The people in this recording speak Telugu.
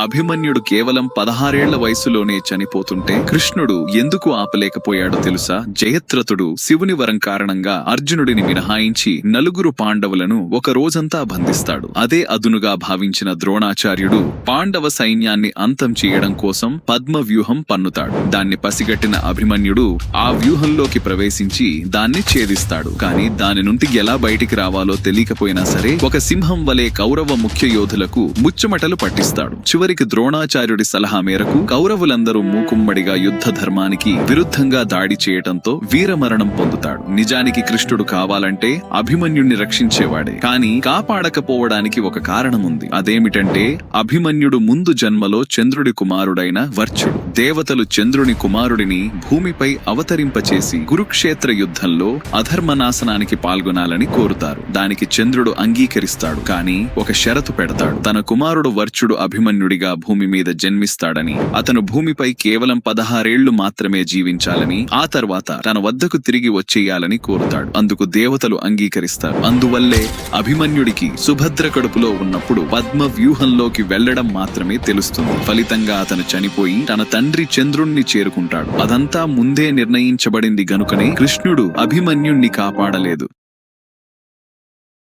అభిమన్యుడు కేవలం పదహారేళ్ళ వయసులోనే చనిపోతుంటే కృష్ణుడు ఎందుకు ఆపలేకపోయాడో తెలుసా? జయత్రతుడు శివుని వరం కారణంగా అర్జునుడిని మినహాయించి నలుగురు పాండవులను ఒక రోజంతా బంధిస్తాడు. అదే అదునుగా భావించిన ద్రోణాచార్యుడు పాండవ సైన్యాన్ని అంతం చేయడం కోసం పద్మ వ్యూహం పన్నుతాడు. దాన్ని పసిగట్టిన అభిమన్యుడు ఆ వ్యూహంలోకి ప్రవేశించి దాన్ని ఛేదిస్తాడు. కాని దాని నుండి ఎలా బయటికి రావాలో తెలియకపోయినా సరే ఒక సింహం వలె కౌరవ ముఖ్య యోధులకు ముచ్చమటలు పట్టిస్తాడు. చివరికి ద్రోణాచార్యుడి సలహా మేరకు కౌరవులందరూ మూకుమ్మడిగా యుద్ధ ధర్మానికి విరుద్ధంగా దాడి చేయటంతో వీరమరణం పొందుతాడు. నిజానికి కృష్ణుడు కావాలంటే అభిమన్యుణ్ణి రక్షించేవాడే. కానీ కాపాడకపోవడానికి ఒక కారణం ఉంది అదేమిటంటే అభిమన్యుడు ముందు జన్మలో చంద్రుడి కుమారుడైన వర్చుడు. దేవతలు చంద్రుని కుమారుడిని భూమిపై అవతరింపచేసి కురుక్షేత్ర యుద్ధంలో అధర్మనాశనానికి పాల్గొనాలని కోరుతారు. దానికి చంద్రుడు అంగీకరిస్తాడు. కానీ ఒక షరతు పెడతాడు. తన కుమారుడు వర్చుడు అభిమన్యుడి అభిమన్యుడిగా భూమి మీద జన్మిస్తాడని అతను భూమిపై కేవలం పదహారేళ్ళు మాత్రమే జీవించాలని ఆ తర్వాత తన వద్దకు తిరిగి వచ్చేయాలని కోరుతాడు. అందుకు దేవతలు అంగీకరిస్తారు. అందువల్లే అభిమన్యుడికి సుభద్ర కడుపులో ఉన్నప్పుడు పద్మ వ్యూహంలోకి వెళ్ళడం మాత్రమే తెలుస్తుంది. ఫలితంగా అతను చనిపోయి తన తండ్రి చంద్రుణ్ణి చేరుకుంటాడు. అదంతా ముందే నిర్ణయించబడింది గనుకనే కృష్ణుడు అభిమన్యుణ్ణి కాపాడలేదు.